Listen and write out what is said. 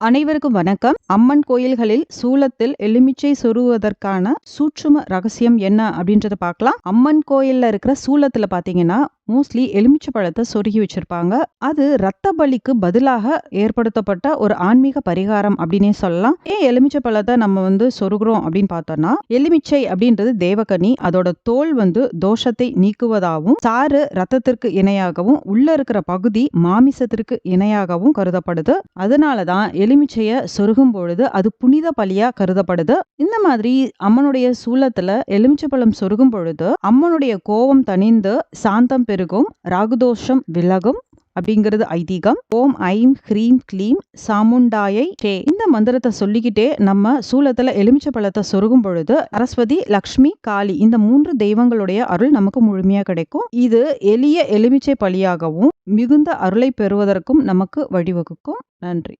அனைவருக்கும் வணக்கம். அம்மன் கோயில்களில் சூலத்தில் எலுமிச்சை சொருவதற்கான சூட்சும ரகசியம் என்ன அப்படின்றத பார்க்கலாம். அம்மன் கோயில்ல இருக்கிற சூலத்துல பாத்தீங்கன்னா மோஸ்ட்லி எலுமிச்சை பழத்தை சொருகி வச்சிருப்பாங்க. அது ரத்த பலிக்கு பதிலாக ஏற்படுத்தப்பட்ட ஒரு ஆன்மீக பரிகாரம் அப்படின்னே சொல்லலாம். ஏன் எலுமிச்சை பழத்தை நம்ம வந்து சொருகிறோம் அப்படின்னு பார்த்தோம்னா எலுமிச்சை அப்படின்றது தேவகனி அதோட தோல் வந்து தோஷத்தை நீக்குவதாகவும் சாறு ரத்தத்திற்கு இணையாகவும் உள்ள இருக்கிற பகுதி மாமிசத்திற்கு இணையாகவும் கருதப்படுது. அதனாலதான் எலுமிச்சைய சொருகும் பொழுது அது புனித பலியா கருதப்படுது. இந்த மாதிரி அம்மனுடைய சூலத்துல எலுமிச்சை பழம் சொருகும் பொழுது அம்மனுடைய கோபம் தணிந்து சாந்தம் பெரு பெருகும். ராகுதோஷம் விலகும் அப்படிங்கிறது ஐதீகம். ஓம் ஐம் ஹ்ரீம் க்ளீம் சாமுண்டாயை டே இந்த மந்திரத்தை சொல்லிக்கிட்டே நம்ம சூலத்துல எலுமிச்சை பழத்தை சொருகும் பொழுது சரஸ்வதி லக்ஷ்மி காளி இந்த மூன்று தெய்வங்களுடைய அருள் நமக்கு முழுமையா கிடைக்கும். இது எளிய எலுமிச்சை பலியாகவும் மிகுந்த அருளை பெறுவதற்கும் நமக்கு வழிவகுக்கும். நன்றி.